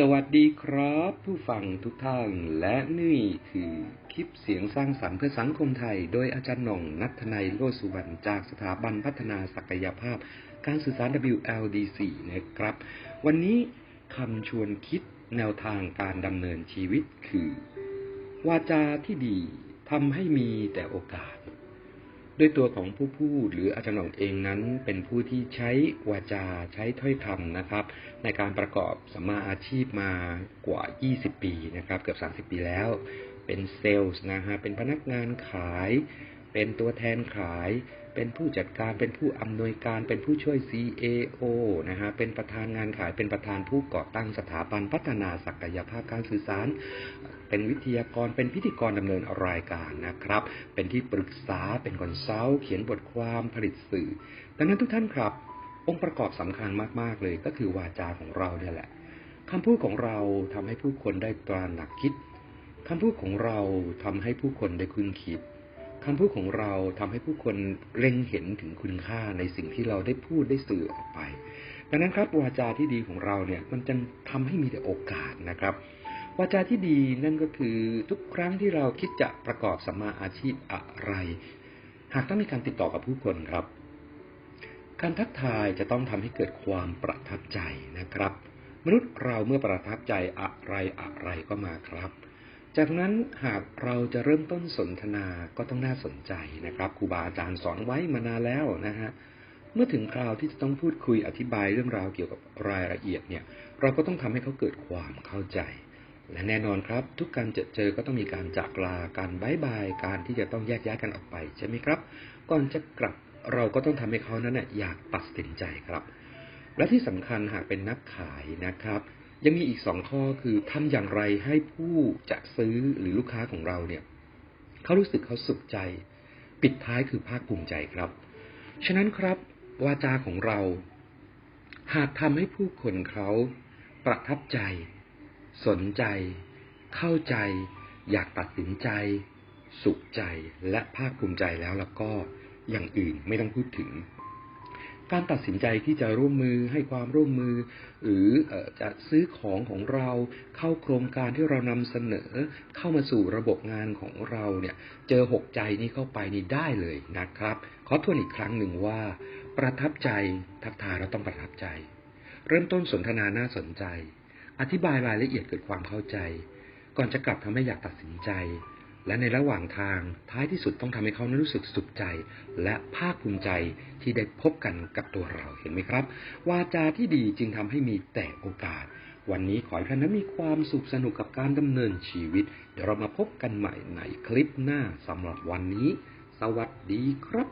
สวัสดีครับ ผู้ฟังทุกท่านและนี่คือคลิปเสียงสร้างสรรค์เพื่อสังคมไทย โดยอาจารย์หน่องนัทนัยโลสุวรรณจากสถาบันพัฒนาศักยภาพ การสื่อสาร WLDC นะครับ วันนี้คำชวนคิดแนวทางการดำเนินชีวิตคือ วาจาที่ดีทำให้มีแต่โอกาส ด้วยตัวของผู้พูดหรืออาจารย์หน่องเองนั้น เป็นผู้ที่ใช้วาจาใช้ถ้อยคำนะครับ ในการประกอบสัมมาอาชีพมากว่า 20 ปีนะครับ เกือบ 30 ปีแล้ว เป็นเซลส์นะฮะเป็นพนักงานขาย เป็นตัวแทนขาย เป็นผู้จัดการ เป็นผู้อำนวยการ เป็นผู้ช่วย CAO นะฮะ เป็นประธานงานขาย เป็นประธานผู้ก่อตั้งสถาบันพัฒนาศักยภาพการสื่อสาร เป็นวิทยากร เป็นพิธีกรดำเนินรายการนะครับ เป็นที่ปรึกษา เป็นคอนซัลท์เขียนบทความผลิตสื่อ ดังนั้นทุกท่านครับ องค์ประกอบสำคัญมาก ๆ เลยก็คือวาจาของเราเนี่ยแหละคำพูดของเราทำให้ผู้คนได้ตระหนักคิดคำพูดของเราทำให้ผู้คนได้คุ้นคิด คำพูดของเราทำให้ผู้คนเล็งเห็นถึงคุณค่าในสิ่งที่เราได้พูดได้สื่อออกไป ดังนั้นครับวาจาที่ดีของเราเนี่ยมันจะทำให้มีแต่โอกาสนะครับวาจาที่ดีนั่นก็คือทุกครั้งที่เราคิดจะประกอบสัมมาอาชีพอะไร หากต้องมีการติดต่อกับผู้คนครับ การทักทายจะต้องทำให้เกิดความประทับใจนะครับ มนุษย์เราเมื่อประทับใจอะไรอะไรก็มาครับ จากนั้นหากเราจะเริ่มต้นสนทนาก็ต้องน่าสนใจนะครับครูบาอาจารย์สอนไว้มานานแล้วนะฮะเมื่อถึงคราวที่จะต้องพูดคุยอธิบายเรื่องราวเกี่ยวกับรายละเอียดเนี่ย เราก็ต้องทำให้เขาเกิดความเข้าใจ และแน่นอนครับ ทุกการเจอเจอก็ต้องมีการจากลาการบายบายการที่จะต้องแยกย้ายกันออกไปใช่ไหมครับ ก่อนจะกลับเราก็ต้องทำให้เขานั้นนะอยากตัดสินใจครับ และที่สำคัญหากเป็นนักขายนะครับ ยังมีอีกสองข้อคือทำอย่างไรให้ผู้จะซื้อหรือลูกค้าของเราเนี่ยเขารู้สึกเขาสุขใจ ปิดท้ายคือภาคภูมิใจครับ ฉะนั้นครับวาจาของเรา หากทำให้ผู้คนเขาประทับใจ สนใจ เข้าใจ อยากตัดสินใจ สุขใจและภาคภูมิใจแล้วแล้วก็อย่างอื่นไม่ต้องพูดถึง การตัดสินใจที่จะร่วมมือให้ความร่วมมือ หรือจะซื้อของของเราเข้าโครงการที่เรานำเสนอเข้ามาสู่ระบบงานของเราเนี่ยเจอหกใจนี้เข้าไปนี่ได้เลยนะครับ ขอทวนอีกครั้งหนึ่งว่า ประทับใจทักทายเราต้องประทับใจ เริ่มต้นสนทนาน่าสนใจ อธิบายรายละเอียดเกิดความเข้าใจ ก่อนจะกลับทำให้อยากตัดสินใจ และในระหว่างทางท้ายที่สุดต้องทำให้เขานั้นรู้สึกสุขใจ และภาคภูมิใจที่ได้พบกันกับตัวเราเห็นไหมครับ วาจาที่ดีจึงทำให้มีแต่โอกาส วันนี้ขอให้ท่านนั้นมีความสุขสนุกกับการดำเนินชีวิต เดี๋ยวเรามาพบกันใหม่ในคลิปหน้าสำหรับวันนี้ สวัสดีครับ